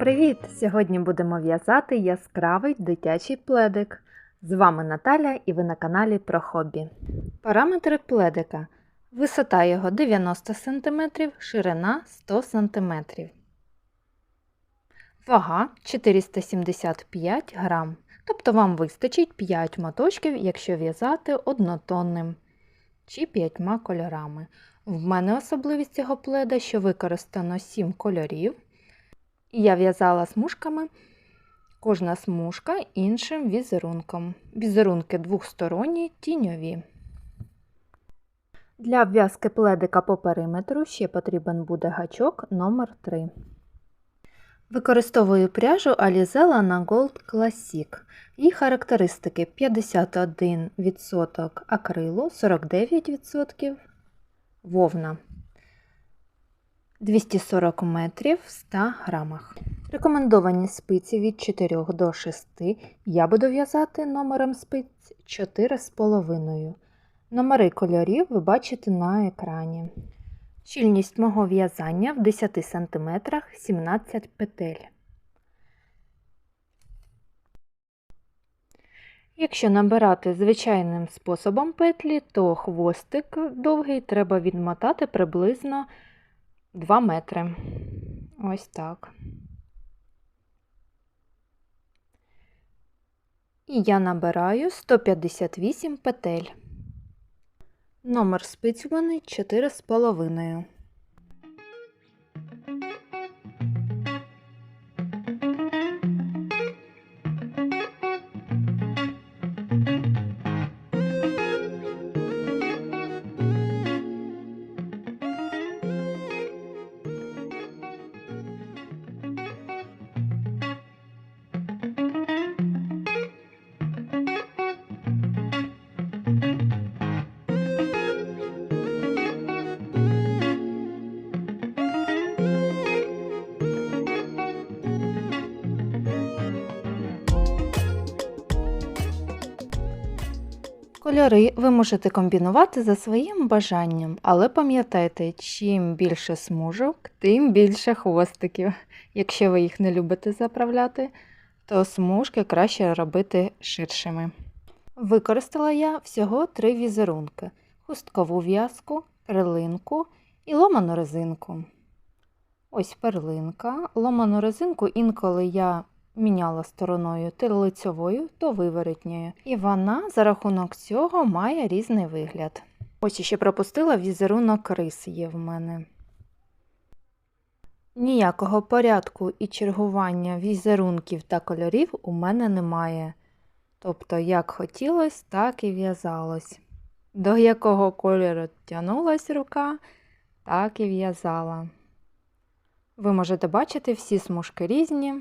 Привіт! Сьогодні будемо в'язати яскравий дитячий пледик. З вами Наталя і ви на каналі про хобі. Параметри пледика. Висота його 90 см, ширина 100 см. Вага 475 грам. Тобто вам вистачить 5 моточків, якщо в'язати однотонним чи 5 кольорами. В мене особливість цього пледа, що використано 7 кольорів. І я в'язала смужками, кожна смужка іншим візерунком. Візерунки двохсторонні, тіньові. Для обв'язки пледика по периметру ще потрібен буде гачок номер 3 Використовую пряжу Alizella на Gold Classic. Її характеристики 51% акрилу, 49% вовна. 240 метрів в 100 грамах. Рекомендовані спиці від 4 до 6. Я буду в'язати номером спиць 4,5. Номери кольорів ви бачите на екрані. Щільність мого в'язання в 10 см 17 петель. Якщо набирати звичайним способом петлі, то хвостик довгий треба відмотати приблизно 2 метри. Ось так. І я набираю 158 петель. Номер спиць у мене 4,5. Кольори ви можете комбінувати за своїм бажанням, але пам'ятайте, чим більше смужок, тим більше хвостиків. Якщо ви їх не любите заправляти, то смужки краще робити ширшими. Використала я всього три візерунки: хусткову в'язку, перлинку і ломану резинку. Ось перлинка. Ломану резинку інколи я міняла стороною то лицьовою, то виворотньою. І вона за рахунок цього має різний вигляд. Ось ще пропустила візерунок рис є в мене. Ніякого порядку і чергування візерунків та кольорів у мене немає. Тобто, як хотілось, так і в'язалось. До якого кольору тянулась рука, так і в'язала. Ви можете бачити, всі смужки різні,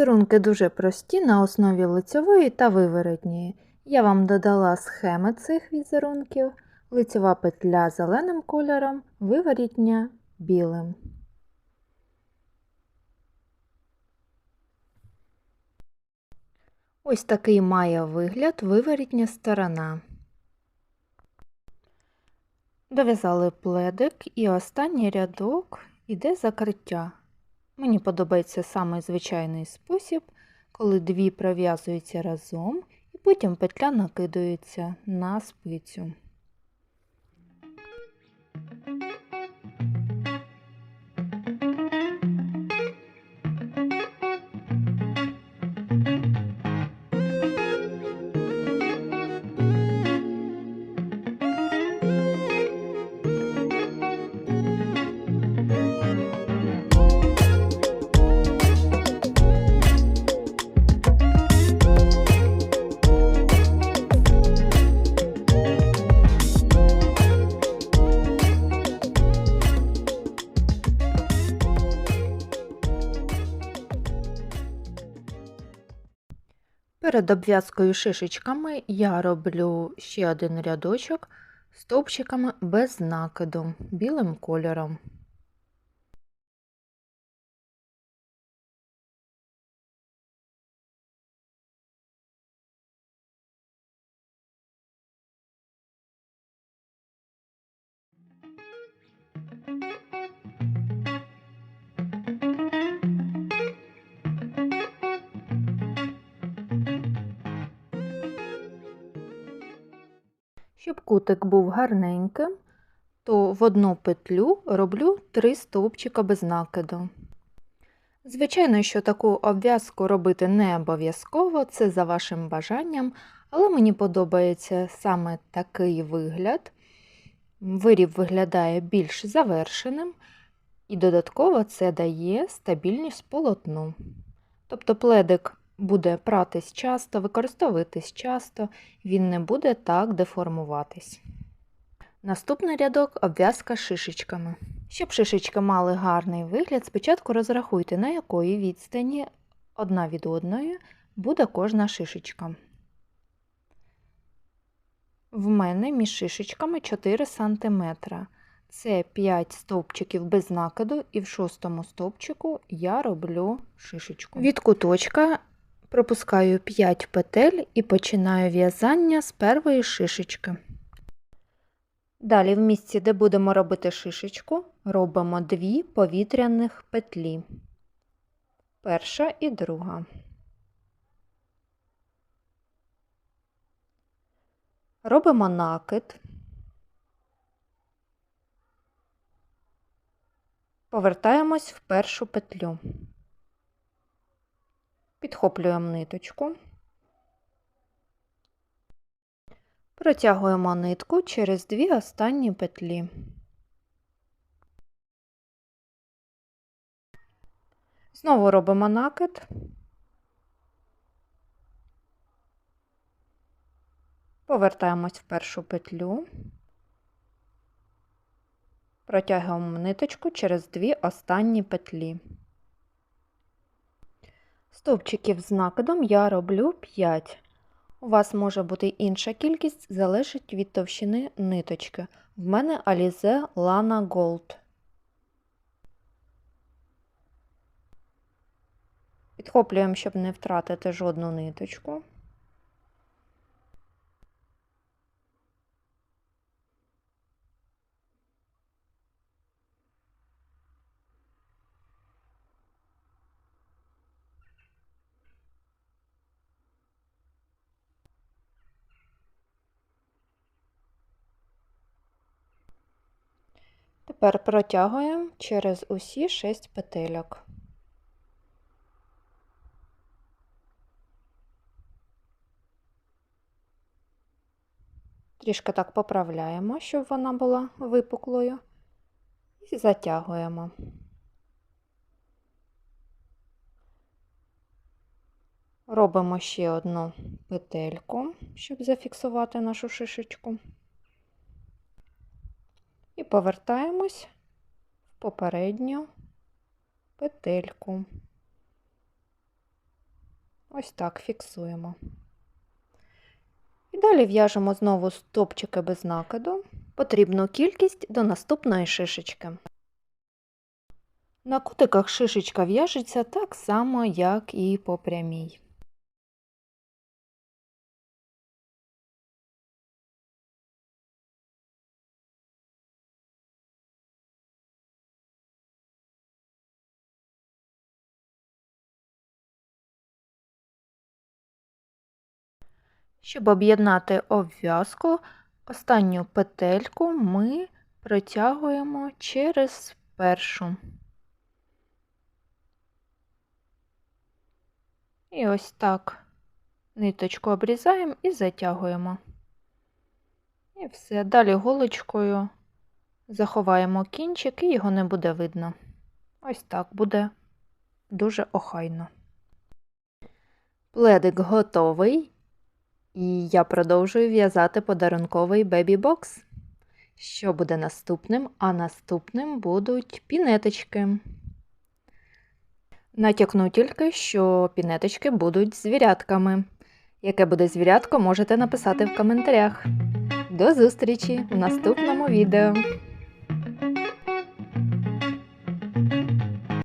Візерунки дуже прості на основі лицьової та виворотньої. Я вам додала схеми цих візерунків, лицьова петля зеленим кольором, виворітня білим. Ось такий має вигляд виворітня сторона. Дов'язали пледик і останній рядок іде закриття. Мені подобається саме звичайний спосіб, коли дві пров'язуються разом і потім петля накидується на спицю. Перед обв'язкою шишечками я роблю ще один рядочок стовпчиками без накиду білим кольором. Щоб кутик був гарненьким, то в одну петлю роблю три стовпчика без накиду. Звичайно, що таку обв'язку робити не обов'язково, це за вашим бажанням, але мені подобається саме такий вигляд. Виріб виглядає більш завершеним, і додатково це дає стабільність полотну. Тобто пледик буде пратись часто, використовуватись часто, він не буде так деформуватись. Наступний рядок обв'язка шишечками. Щоб шишечки мали гарний вигляд, спочатку розрахуйте, на якої відстані одна від одної буде кожна шишечка. В мене між шишечками 4 см. Це 5 стовпчиків без накиду, і в шостому стовпчику я роблю шишечку. Від куточка пропускаю 5 петель і починаю в'язання з першої шишечки. Далі, в місці, де будемо робити шишечку, робимо дві повітряних петлі. Перша і друга. Робимо накид, повертаємось в першу петлю, підхоплюємо ниточку, протягуємо нитку через дві останні петлі. Знову робимо накид. Повертаємось в першу петлю, протягуємо ниточку через дві останні петлі. Стовпчиків з накидом я роблю 5. У вас може бути інша кількість, залежить від товщини ниточки. В мене Alize Lana Gold. Підхоплюємо, щоб не втратити жодну ниточку. Тепер протягуємо через усі 6 петельок. Трішки так поправляємо, щоб вона була випуклою, і затягуємо. Робимо ще одну петельку, щоб зафіксувати нашу шишечку. І повертаємось в попередню петельку. Ось так фіксуємо. І далі в'яжемо знову стопчики без накиду, потрібну кількість до наступної шишечки. На кутиках шишечка в'яжеться так само, як і по прямій. Щоб об'єднати обв'язку, останню петельку ми протягуємо через першу. І ось так ниточку обрізаємо і затягуємо. І все. Далі голочкою заховаємо кінчик і його не буде видно. Ось так буде дуже охайно. Пледик готовий. І я продовжую в'язати подарунковий бебі-бокс. Що буде наступним? А наступним будуть пінеточки. Натякну тільки, що пінеточки будуть звірятками. Яке буде звірятко, можете написати в коментарях. До зустрічі в наступному відео!